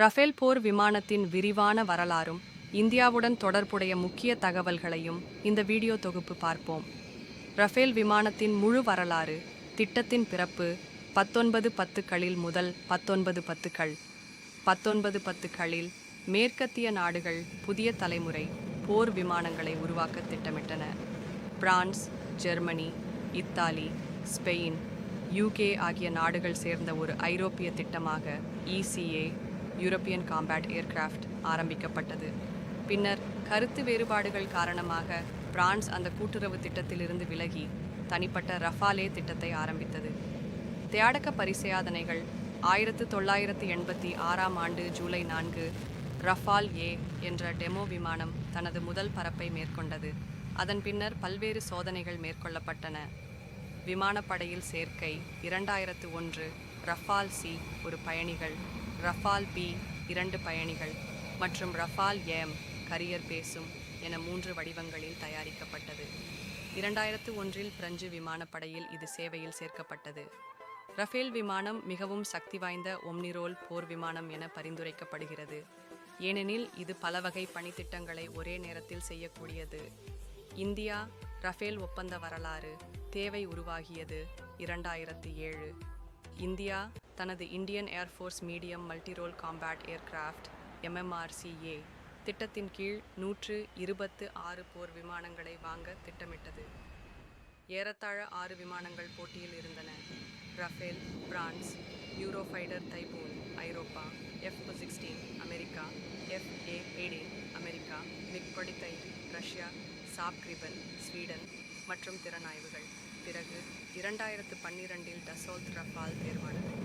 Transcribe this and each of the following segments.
Rafale போர் விமானத்தின் விரிவான வரலாறும் இந்தியாவுடன் தொடர்புடைய முக்கிய தகவல்களையும் இந்த வீடியோ தொகுப்பு பார்ப்போம். ரஃபேல் விமானத்தின் முழு வரலாறு திட்டத்தின் பிறப்பு பத்தொன்பது பத்துக்களில் முதல் பத்தொன்பது பத்துக்கள். பத்தொன்பது பத்துக்களில் மேற்கத்திய நாடுகள் புதிய தலைமுறை போர் விமானங்களை உருவாக்க திட்டமிட்டன. France Germany Italy Spain UK ஆகிய நாடுகள் சேர்ந்த ஒரு ஐரோப்பிய திட்டமாக இசிஏ யூரோப்பியன் காம்பேட் ஏர்கிராஃப்ட் ஆரம்பிக்கப்பட்டது. பின்னர் கருத்து வேறுபாடுகள் காரணமாக பிரான்ஸ் அந்த கூட்டுறவு திட்டத்திலிருந்து விலகி தனிப்பட்ட ரஃபாலே திட்டத்தை ஆரம்பித்தது. தியாடக பரிசயாதனைகள் ஆயிரத்து தொள்ளாயிரத்து எண்பத்தி ஆறாம் ஆண்டு ஜூலை நான்கு ரஃபால் ஏ என்ற டெமோ விமானம் தனது முதல் பரப்பை மேற்கொண்டது. அதன் பின்னர் பல்வேறு சோதனைகள் மேற்கொள்ளப்பட்டன. விமானப்படையில் சேர்க்கை இரண்டாயிரத்து ஒன்று ரஃபால் சி ஒரு பயணிகள் ரஃபால் பி. இரண்டு பயணிகள் மற்றும் ரஃபால் எம். கரியர் பேசும் என மூன்று வடிவங்களில் தயாரிக்கப்பட்டது. இரண்டாயிரத்து ஒன்றில் பிரெஞ்சு விமானப்படையில் இது சேவையில் சேர்க்கப்பட்டது. ரஃபேல் விமானம் மிகவும் சக்தி வாய்ந்த ஒம்னிரோல் போர் விமானம் என பரிந்துரைக்கப்படுகிறது. ஏனெனில் இது பல வகை பணித்திட்டங்களை ஒரே நேரத்தில் செய்யக்கூடியது. இந்தியா ரஃபேல் ஒப்பந்த வரலாறு தேவை உருவாகியது இரண்டாயிரத்தி ஏழு. இந்தியா தனது Indian air force medium multirole combat aircraft MMRCA திட்டத்தின் கீழ் நூற்று இருபத்து ஆறு போர் விமானங்களை வாங்க திட்டமிட்டது. ஏறத்தாழ ஆறு விமானங்கள் போட்டியில் இருந்தன. Rafale France Eurofighter Typhoon Europe F sixteen America F A eighteen America MiG Russia Saab Gripen Sweden மற்றும் திறனாய்வுகள். பிறகு இரண்டாயிரத்து பன்னிரண்டில் டசோல்ட் ரஃபால் தேர்வானது.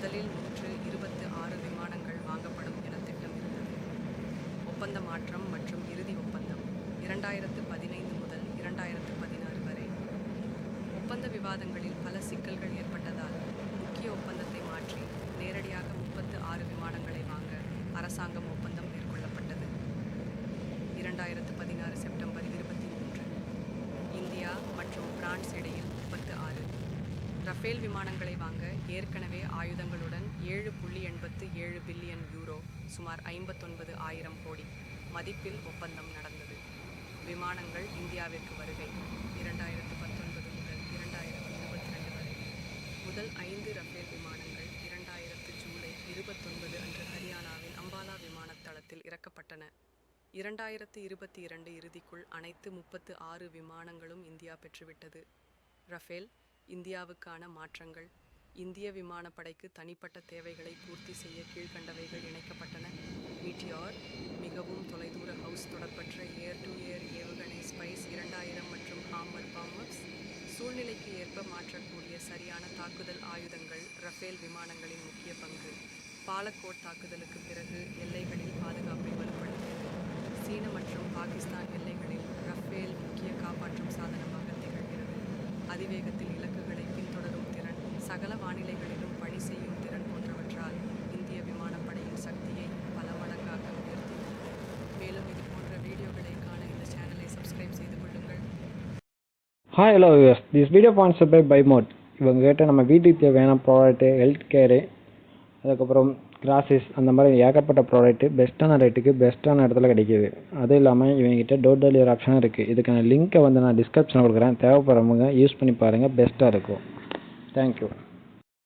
முதலில் நூற்று இருபத்து ஆறு விமானங்கள் வாங்கப்படும் என திட்டம் இருந்தது ஒப்பந்த மாற்றம் மற்றும் இறுதி ஒப்பந்தம் இரண்டாயிரத்து பதினைந்து முதல் இரண்டாயிரத்து பதினாறு வரை. ஒப்பந்த விவாதங்களில் பல சிக்கல்கள் ஏற்பட்டதால் முக்கிய ஒப்பந்தத்தை மாற்றி நேரடியாக முப்பத்து ஆறு விமானங்களை வாங்க அரசாங்கம் ஒப்பந்தம் மேற்கொள்ளப்பட்டது. இரண்டாயிரத்து பதினாறு செப்டம்பர் இருபத்தி மூன்று இந்தியா மற்றும் பிரான்ஸ் இடையில் முப்பத்து ஆறு ரஃபேல் விமானங்களை வாங்க ஏற்கனவே ஆயுதங்களுடன் ஏழு புள்ளி எண்பத்து ஏழு பில்லியன் யூரோ சுமார் ஐம்பத்தொன்பது ஆயிரம் கோடி மதிப்பில் ஒப்பந்தம் நடந்தது. விமானங்கள் இந்தியாவிற்கு வருகை இரண்டாயிரத்து பத்தொன்பது முதல் இரண்டாயிரத்து இருபத்தி ரெண்டு வரை. முதல் ஐந்து ரஃபேல் விமானங்கள் இரண்டாயிரத்து ஜூலை இருபத்தொன்பது அன்று ஹரியானாவின் அம்பாலா விமானத்தளத்தில் இறக்கப்பட்டன. இரண்டாயிரத்து இருபத்தி இரண்டு இறுதிக்குள் அனைத்து முப்பத்து ஆறு விமானங்களும் இந்தியா பெற்றுவிட்டது. ரஃபேல் இந்தியாவுக்கான மாற்றங்கள். இந்திய விமானப்படைக்கு தனிப்பட்ட தேவைகளை பூர்த்தி செய்ய கீழ்கண்டவைகள் இணைக்கப்பட்டன. மீட்டியார் மிகவும் தொலைதூர ஹவுஸ் தொடர்பற்ற ஏர் டு ஏர் ஏவுகணை ஸ்பைஸ் இரண்டாயிரம் மற்றும் ஹாமர் பாம்பப்ஸ் சூழ்நிலைக்கு ஏற்ப மாற்றக்கூடிய சரியான தாக்குதல் ஆயுதங்கள் ரஃபேல் விமானங்களின் முக்கிய பங்கு. பாலக்கோட் தாக்குதலுக்கு பிறகு எல்லைகளில் பாதுகாப்பை வலுப்படுத்தியது. சீன மற்றும் பாகிஸ்தான் எல்லைகளில் ரஃபேல் முக்கிய காப்பாற்றும் சாதனமாக திகழ்கிறது. அதிவேகத்தில் இலக்கு சகல வானிலைகளிலும் பணி செய்யும் திறன் போன்றவற்றால் இந்திய விமானப்படையின் சக்தியை பல மடங்காக உயர்த்தியது மேலும் இது போன்ற வீடியோகளை காண இந்த சேனலை சப்ஸ்கிரைப் செய்து கொள்ளுங்கள். Hi hello US this video sponsor by பைமோட் இவங்க கிட்ட நம்ம வீட்டுக்கு தேவையான ப்ராடக்ட்டு ஹெல்த் கேரு அதுக்கப்புறம் கிராசஸ் அந்த மாதிரி ஏகப்பட்ட ப்ராடக்ட்டு பெஸ்ட்டான ரேட்டுக்கு பெஸ்ட்டான இடத்துல கிடைக்கிது. அதுவும் இல்லாமல் இவங்ககிட்ட டோர் டெலிவரி ஆப்ஷனும் இருக்குது இதுக்கான லிங்க்கை வந்து நான் டிஸ்கிரிப்ஷனில் கொடுக்குறேன். தேவைப்படுறவங்க யூஸ் பண்ணி பாருங்கள் பெஸ்ட்டாக இருக்கும். Thank you.